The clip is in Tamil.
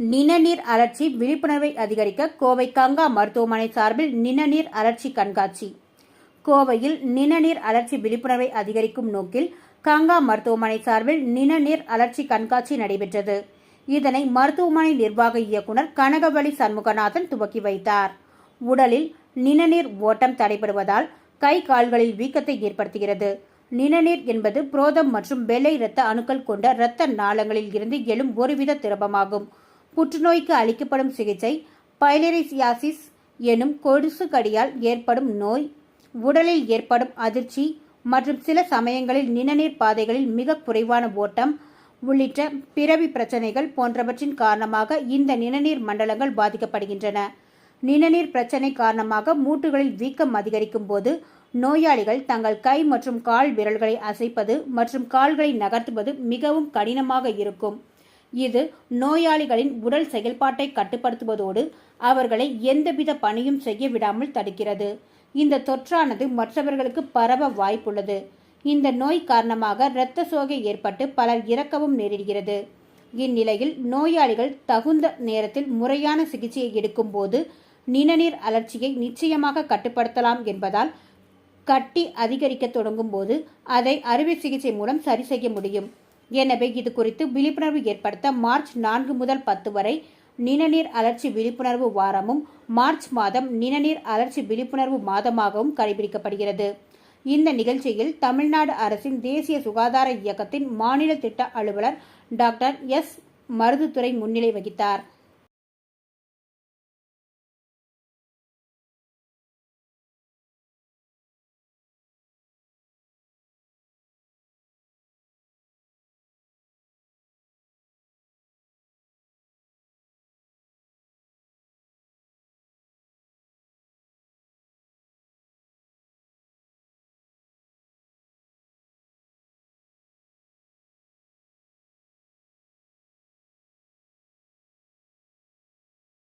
நிணநீர் அழற்சி விழிப்புணர்வை அதிகரிக்க கோவை கங்கா மருத்துவமனை சார்பில் நிணநீர் அழற்சி கண்காட்சி. கோவையில் நிணநீர் அழற்சி விழிப்புணர்வை அதிகரிக்கும் நோக்கில் கங்கா மருத்துவமனை சார்பில் நிணநீர் அழற்சி கண்காட்சி நடைபெற்றது. இதனை மருத்துவமனை நிர்வாக இயக்குனர் கனகவழி சண்முகநாதன் துவக்கி வைத்தார். உடலில் நிணநீர் ஓட்டம் தடைபடுவதால் கை கால்களில் வீக்கத்தை ஏற்படுத்துகிறது. நிணநீர் என்பது புரோதம் மற்றும் வெள்ளை இரத்த அணுக்கள் கொண்ட இரத்த நாளங்களில் இருந்து எழும் ஒருவித திரவமாகும். புற்றுநோய்க்கு அளிக்கப்படும் சிகிச்சை பைலரிசியாசிஸ் எனும் கொடிசுக்கடியால் ஏற்படும் நோய் உடலில் ஏற்படும் அதிர்ச்சி மற்றும் சில சமயங்களில் நிணநீர் பாதைகளில் மிக குறைவான ஓட்டம் உள்ளிட்ட பிறவி பிரச்சனைகள் போன்றவற்றின் காரணமாக இந்த நிணநீர் மண்டலங்கள் பாதிக்கப்படுகின்றன. நிணநீர் பிரச்சனை காரணமாக மூட்டுகளில் வீக்கம் அதிகரிக்கும் போது நோயாளிகள் தங்கள் கை மற்றும் கால் விரல்களை அசைப்பது மற்றும் கால்களை நகர்த்துவது மிகவும் கடினமாக இருக்கும். இது நோயாளிகளின் உடல் செயல்பாட்டை கட்டுப்படுத்துவதோடு அவர்களை எந்தவித பணியும் செய்ய விடாமல் தடுக்கிறது. இந்த தொற்றானது மற்றவர்களுக்கு பரவ வாய்ப்புள்ளது. இந்த நோய் காரணமாக இரத்த சோகை ஏற்பட்டு பலர் இறக்கவும் நேரிடுகிறது. இந்நிலையில் நோயாளிகள் தகுந்த நேரத்தில் முறையான சிகிச்சையை எடுக்கும்போது நிணநீர் அலர்ச்சியை நிச்சயமாக கட்டுப்படுத்தலாம் என்பதால் கட்டி அதிகரிக்க தொடங்கும் போது அதை அறுவை சிகிச்சை மூலம் சரி செய்ய முடியும். எனவே இது குறித்து விழிப்புணர்வு ஏற்படுத்த மார்ச் நான்கு முதல் பத்து வரை நிணநீர் அலர்ச்சி விழிப்புணர்வு வாரமும் மார்ச் மாதம் நிணநீர் அலர்ச்சி விழிப்புணர்வு மாதமாகவும் கடைபிடிக்கப்படுகிறது. இந்த நிகழ்ச்சியில் தமிழ்நாடு அரசின் தேசிய சுகாதார இயக்கத்தின் மாநில திட்ட அலுவலர் டாக்டர் எஸ். மருதுத்துறை முன்னிலை வகித்தார்.